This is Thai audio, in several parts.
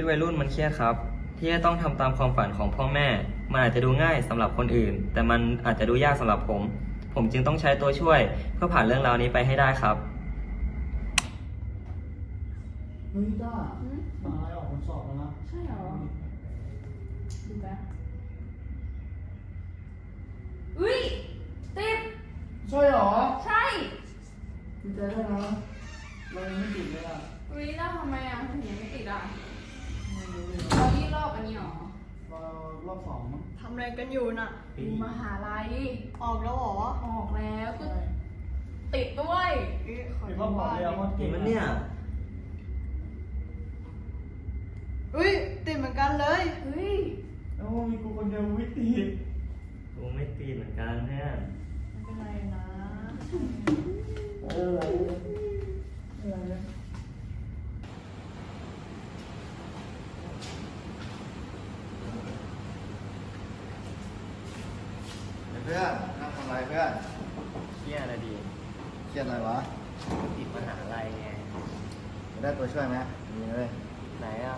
วิตวัยรุ่นมันเครียดครับ ที่จะต้องทำตามความฝันของพ่อแม่ มันอาจจะดูง่ายสำหรับคนอื่น แต่มันอาจจะดูยากสำหรับผม ผมจึงต้องใช้ตัวช่วย เพื่อผ่านเรื่องราวนี้ไปให้ได้ครับเฮ้ยจ้าหืมมหาลัยออกผลสอบแล้วนะ ใช่เหรอ ดูแป๊บอุ้ย ติด ใช่เหรอ ใช่ดีใจด้วยนะ รารอบสองมั้งทำอะไรกันอยู่น่ะ อยู่มหาลัย ออกแล้วเหรอ ออกแล้วก็ใช่ติดด้วยเอ๊ะขอเห็นดูว่าบอกบ้านเลยอะดิว่าเก่งมันเนี่ย อุ้ยติดเหมือนกันเลย เฮ้ยแล้วมีกูคนเดียววิติดกูไม่ตีเหมือนกันเนี่ยไม่เป็นไรนะ เอออะไรเนี่ย เพื่อนนั่งทำอะไรเพื่อน เครียดนะดี เครียดอะไรวะติดมหาลัยไงจะได้ตัวช่วยไหมมีเลย ไหนอะ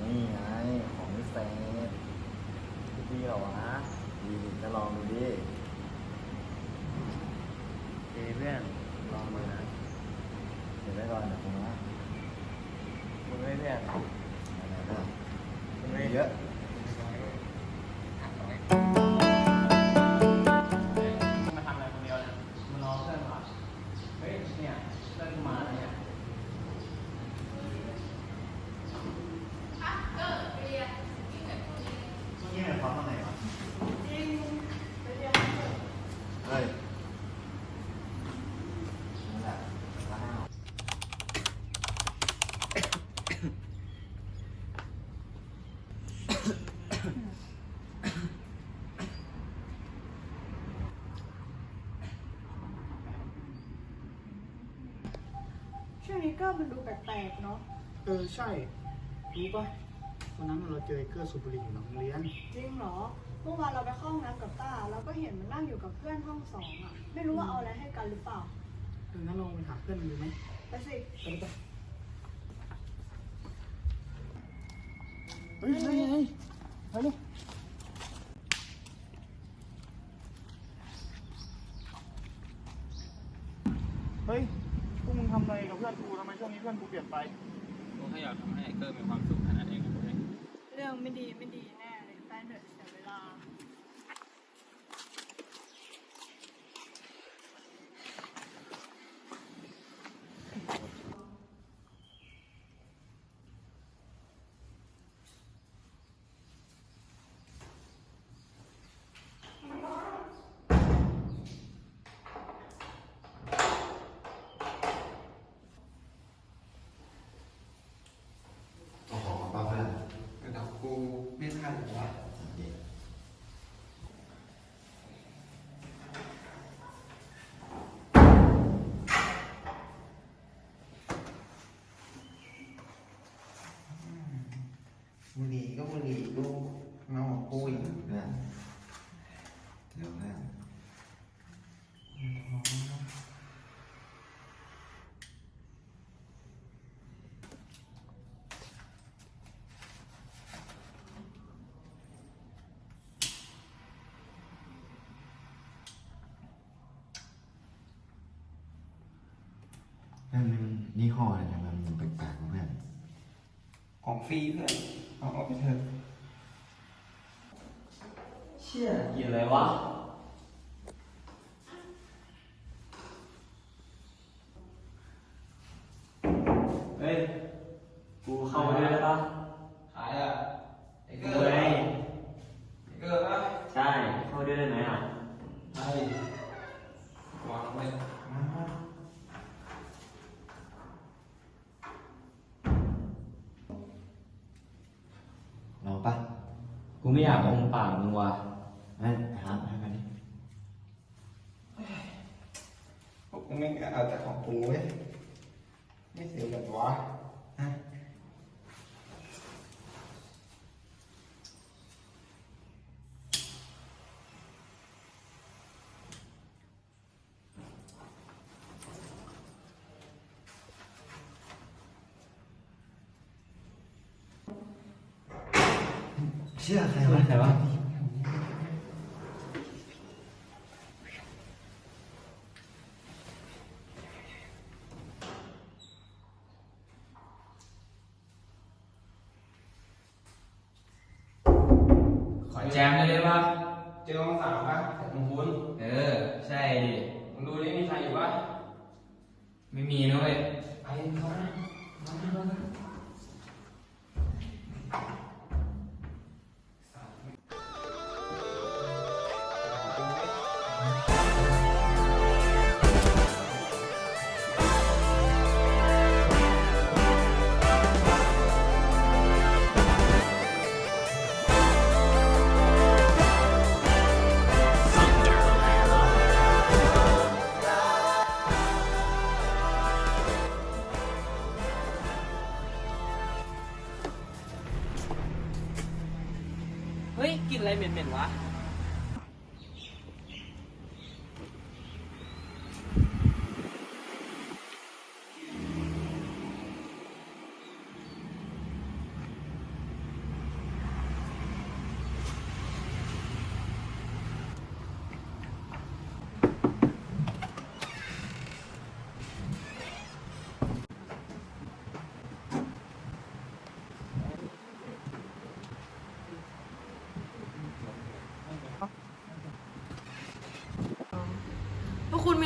นี่ไงของพิเศษดีเหรอวะดีดิจะลองดูดิเอ้เพื่อนลองมือนะเดี๋ยวไว้ก่อนเดี๋ยวผมนะมึงไม่เพื่อนไหนๆเพื่อนมึงไม่เยอะ ช่วงนี้ก็มันดูแปลกๆเนาะ เออใช่ รู้ปะวันนั้นเราเจอไอ้เกอร์สูบบุหรี่อยู่หลังโรงเรียน จริงเหรอ เมื่อวานเราไปเข้าห้องน้ำกับต้าเราก็เห็นมันนั่งอยู่กับเพื่อนห้องสองอะไม่รู้ว่าเอาอะไรให้กันหรือเปล่า เอองั้นเราไปถามเพื่อนมันดูไหมไปสิ ไปดิไปเฮ้ยเฮ้ยเฮ้ยไปเลยเฮ้ย พวกมึงทำอะไรกับเพื่อนกูทำไมช่วงนี้ เพื่อนกูเปลี่ยนไปกูแค่อยากทำให้ไอ้เกอร์มีความสุขแค่นั้นเองนะเว้ย เรื่องไม่ดีไม่ดีแน่เลยแฟนเดือดเสียเวลา โอ้โหป้าเพื่อน ระดับกู ไม่ทันหรอวะบุหรี่ก็บุหรี่กูเมาปุ้ยงกูอีก เพื่อนเดี๋ยวเพื่อน เพื่อนมันยี่ ห้ออะไรเนี่ยมันแปลกๆวะเพื่อนของฟรีเพื่อนเอาออกไปเถอะเชี่ยกินอะไรวะเฮ้ยกูเข้ามาด้วยได้ปะขายอะไอ้เกกูอร์ไงไอ้เกอร์ปะใช่เข้าด้วยได้ไหมอะ ใช่ ไม่อยากอมปากมึงว่ะนะครับให้มาดิพวกมึงไม่เอาแต่ของกูเว้ยไม่เสียแบบวะ เชื่อใครวะใครวะขอแจมเลยได้ปะเจอห้องสามปะแต่คุณคุณ เออ ใช่ดิมึงดูนี่มีใครอยู่ปะไม่มีนะเว้ยไปเขานะเเฮ้ยกลินอะไรเหม็นๆวะ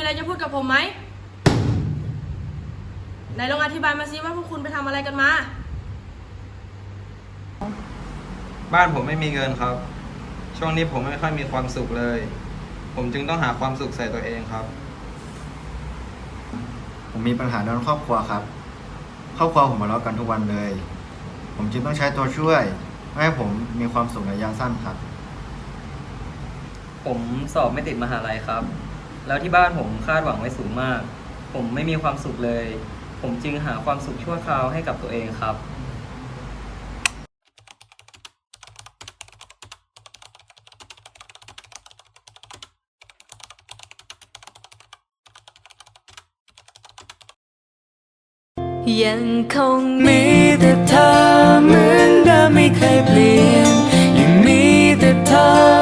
อะไรจะพูดกับผมไหมไหนลองอธิบายมาสิว่าพวกคุณไปทำอะไรกันมา บ้านผมไม่มีเงินครับ ช่วงนี้ผมไม่ค่อยมีความสุขเลย ผมจึงต้องหาความสุขใส่ตัวเองครับ ผมมีปัญหาด้านครอบครัวครับ ครอบครัวผมมาทะเลาะกันทุกวันเลย ผมจึงต้องใช้ตัวช่วยเพื่อให้ผมมีความสุขในระยะสั้นครับ ผมสอบไม่ติดมหาลัยครับ แล้วที่บ้านผมคาดหวังไว้สูงมาก ผมไม่มีความสุขเลย ผมจึงหาความสุขชั่วคราวให้กับตัวเองครับ ยังคงมีแต่เธอเหมือนเดิมไม่เคยเปลี่ยน ยังมีแต่เธอ